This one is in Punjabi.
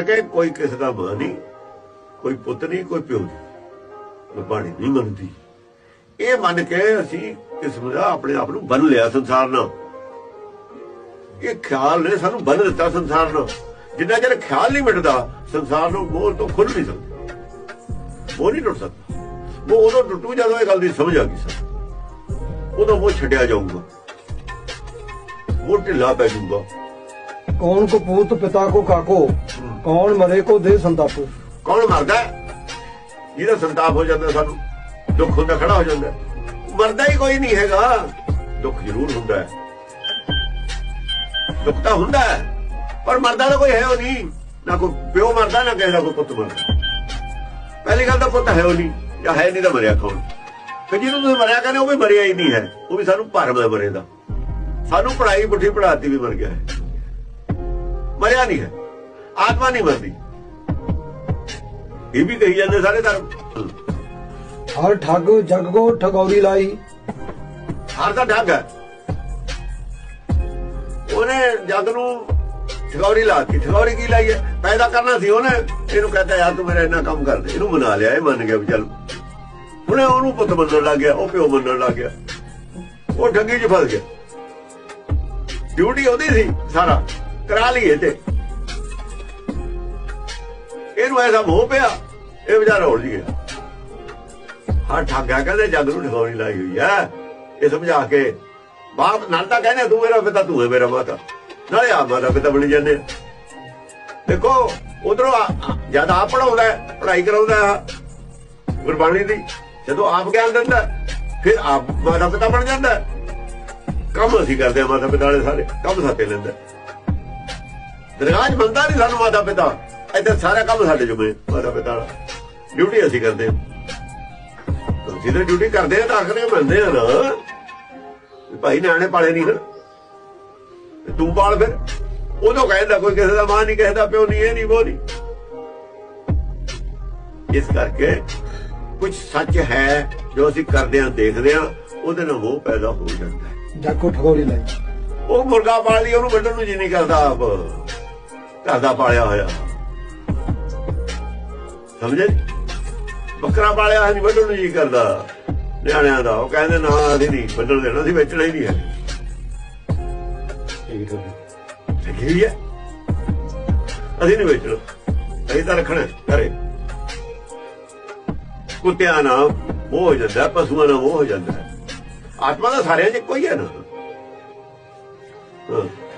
ਕਿ ਕੋਈ ਕਿਸੇ ਦਾ ਮਾਂ ਨਹੀਂ, ਕੋਈ ਪੁੱਤ ਨਹੀਂ, ਕੋਈ ਪਿਓ ਨਹੀਂ। ਗੁਰਬਾਣੀ ਨਹੀਂ ਮੰਨਦੀ। ਇਹ ਮੰਨ ਕੇ ਅਸੀਂ ਕਿਸਮ ਦਾ ਆਪਣੇ ਆਪ ਨੂੰ ਬੰਨ ਲਿਆ ਸੰਸਾਰ ਨਾਲ। ਇਹ ਖਿਆਲ ਨੇ ਸਾਨੂੰ ਬੰਨ ਦਿੱਤਾ ਸੰਸਾਰ ਨਾਲ। ਜਿੰਨਾ ਚਿਰ ਖਿਆਲ ਨਹੀਂ ਮਿਟਦਾ, ਸੰਸਾਰ ਨੂੰ ਮੋਹ ਤੋਂ ਖੁੱਲ ਨਹੀਂ ਸਕਦਾ। ਉਹ ਨਹੀਂ ਟੁੱਟ ਸਕਦਾ। ਉਹ ਉਦੋਂ ਟੁੱਟੂ ਜਦੋਂ ਇਹ ਗੱਲ ਦੀ ਸਮਝ ਆ ਗਈ ਸਾਨੂੰ ਉਦੋਂ ਉਹ ਛੱਡਿਆ ਜਾਊਗਾ। ਉਹ ਢਿੱਲਾ ਪੈ ਜਾਊਗਾ। ਕੌਣ ਕੋ ਪੂਤ ਪਿਤਾ ਕੋ ਕਾਕੋ? ਕੌਣ ਮਰੇ ਕੋ ਦੇ ਸੰਤਾਪੋ? ਕੌਣ ਮਰਦਾ ਜਿਹਦਾ ਸੰਤਾਪ ਹੋ ਜਾਂਦਾ ਸਾਨੂੰ, ਦੁੱਖ ਹੁੰਦਾ, ਖੜਾ ਹੋ ਜਾਂਦਾ। ਮਰਦਾ ਹੀ ਕੋਈ ਨਹੀਂ ਹੈਗਾ। ਦੁੱਖ ਜ਼ਰੂਰ ਹੁੰਦਾ ਦੁੱਖ ਤਾਂ ਹੁੰਦਾ ਪਰ ਮਰਦਾ ਤਾਂ ਕੋਈ ਹੈ ਉਹ ਨਹੀਂ। ਨਾ ਕੋਈ ਪਿਓ ਮਰਦਾ, ਨਾ ਕਿਸੇ ਦਾ ਕੋਈ ਪੁੱਤ ਮਰਦਾ। ਪਹਿਲੀ ਗੱਲ ਤਾਂ ਪੁੱਤ ਹੈ ਉਹ ਨਹੀਂ, ਜਾਂ ਹੈ ਨਹੀਂ ਤਾਂ ਮਰਿਆ ਕੌਣ? ਕਿ ਜਿਹਨੂੰ ਤੁਸੀਂ ਮਰਿਆ ਕਹਿੰਦੇ ਉਹ ਵੀ ਮਰਿਆ ਹੀ ਨਹੀਂ ਹੈ। ਉਹ ਵੀ ਸਾਨੂੰ ਭਰਮ ਦਾ ਮਰੇ ਦਾ। ਸਾਨੂੰ ਪੜਾਈ ਪੁੱਠੀ ਪੜਾਤੀ ਵੀ ਮਰ ਗਿਆ ਹੈ। ਮਰਿਆ ਨਹੀਂ ਹੈ। ਆਤਮਾ ਨਹੀਂ ਮਰਦੀ। ਇਹ ਵੀ ਕਹੀ ਜਾਂਦੇ ਸਾਰੇ ਧਰਮ। ਹਰ ਠੱਗ ਜਗ ਕੋ ਠਗੌਰੀ ਲਾਈ। ਹਰ ਦਾ ਠੱਗ ਹੈ। ਉਹਨੇ ਜਗ ਨੂੰ ਠਗੌਰੀ ਲਾਤੀ ਠਗੌਰੀ ਕੀ ਲਾਈ ਹੈ? ਪੈਦਾ ਕਰਨਾ ਸੀ ਉਹਨੇ। ਇਹਨੂੰ ਕਹਤਾ ਯਾਰ ਤੂੰ ਮੇਰਾ ਇੰਨਾ ਕੰਮ ਕਰਦੇ ਇਹਨੂੰ ਮਨਾ ਲਿਆ ਇਹ ਮੰਨ ਗਿਆ ਵੀ ਚੱਲ। ਉਹਨੇ ਉਹਨੂੰ ਪੁੱਤ ਮੰਨਣ ਲੱਗ ਗਿਆ ਉਹ ਪਿਓ ਮੰਨਣ ਲੱਗ ਗਿਆ। ਉਹ ਠੱਗੀ 'ਚ ਫਸ ਗਿਆ। ਡਿਊਟੀ ਉਹਦੀ ਸੀ ਸਾਰਾ। ਕਰਾ ਲਈਏ ਤੇ ਇਹਨੂੰ ਐਸਾ ਮੋਹ ਪਿਆ, ਇਹ ਵਿਚਾਰਾ ਉਲਝ ਗਿਆ। ਹਾਂ, ਠੱਗਾ ਕਹਿੰਦੇ ਜੱਗ ਨੂੰ ਠਗੌਰੀ ਲਾਈ ਹੋਈ ਐ। ਇਹ ਸਮਝਾ ਕੇ ਬਾਪ ਨਾਲ ਤਾਂ ਕਹਿੰਦੇ ਤੂੰ ਮੇਰਾ ਪਿਤਾ, ਤੂੰ ਹੈ ਮੇਰਾ ਮਾਤਾ। ਨਾਲੇ ਆ ਮਾਤਾ ਪਿਤਾ ਬਣੀ ਜਾਂਦੇ ਆ। ਦੇਖੋ, ਉਧਰੋਂ ਜਦ ਆਪ ਪੜਾਉਂਦਾ ਪੜਾਈ ਕਰਾਉਂਦਾ ਗੁਰਬਾਣੀ ਦੀ, ਜਦੋਂ ਆਪ ਗਿਆਨ ਦਿੰਦਾ ਫਿਰ ਆਪ ਮਾਤਾ ਪਿਤਾ ਬਣ ਜਾਂਦਾ ਕੰਮ ਅਸੀਂ ਕਰਦੇ ਆ ਮਾਤਾ ਪਿਤਾ ਵਾਲੇ ਸਾਰੇ, ਕੰਮ ਸਾਤੇ ਲੈਂਦਾ ਦਰਗਾਹ ਮੰਨਦਾ ਨਹੀਂ ਸਾਨੂੰ ਮਾਤਾ ਪਿਤਾ। ਇੱਥੇ ਸਾਰਾ ਕੰਮ ਸਾਡੇ ਜੁਮੇ ਮਾਤਾ ਪਿਤਾ ਡਿਊਟੀ ਅਸੀਂ ਕਰਦੇ ਤੁਸੀਂ ਤਾਂ ਡਿਊਟੀ ਕਰਦੇ ਆ ਤਾਂ ਆਖਦੇ ਬੰਦੇ ਆ ਨਾ। ਭਾਈ ਨਿਆਣੇ ਪਾਲੇ ਨਹੀਂ ਹਨ ਤੂੰ ਪਾਲ ਫਿਰ। ਉਦੋਂ ਕਹਿੰਦਾ ਕੋਈ ਕਿਸੇ ਦਾ ਮਾਂ ਨਹੀਂ ਕਿਸੇ ਪਿਓ ਨਹੀਂ ਇਹ ਨਹੀਂ ਉਹ ਨਹੀਂ ਇਸ ਕਰਕੇ ਕੁਝ ਸੱਚ ਹੈ ਜੋ ਅਸੀਂ ਕਰਦੇ ਆ ਦੇਖਦੇ ਆ ਉਹਦੇ ਨਾਲ ਉਹ ਪੈਦਾ ਹੋ ਜਾਂਦਾ ਜਾਕੋ ਠਗੋਰੀ ਲਈ। ਉਹ ਮੁਰਗਾ ਪਾਲ ਲਈ ਉਹਨੂੰ ਵੱਢਣ ਨੂੰ ਜੀ ਨਹੀਂ ਕਰਦਾ ਆਪ। ਘਰ ਦਾ ਪਾਲਿਆ ਹੋਇਆ। ਸਮਝੇ? ਬੱਕਰਾ ਪਾਲਿਆ ਨਹੀਂ ਵੱਢਣ ਨੂੰ ਜੀ ਕਰਦਾ। ਨਿਆਣਿਆਂ ਦਾ। ਉਹ ਕਹਿੰਦੇ, ਨਾ, ਅਸੀਂ ਨਹੀਂ ਵੱਢਣ ਦੇਣਾ ਸੀ ਵੇਚਣਾ ਹੀ ਨਹੀਂ ਹੈ। ਸਹੀ ਹੈ ਅਸੀਂ ਨਹੀਂ ਵੇਚਣਾ। ਅਸੀਂ ਤਾਂ ਰੱਖਣਾ ਘਰੇ। ਕੁੱਤਿਆਂ ਨਾਲ ਉਹ ਹੋ ਜਾਂਦਾ, ਪਸ਼ੂਆਂ ਨਾਲ ਉਹ ਹੋ ਜਾਂਦਾ। ਆਤਮਾ ਦਾ ਸਾਰਿਆਂ 'ਚ ਇੱਕੋ ਹੀ ਹੈ ਨਾ। ਹਾਂ।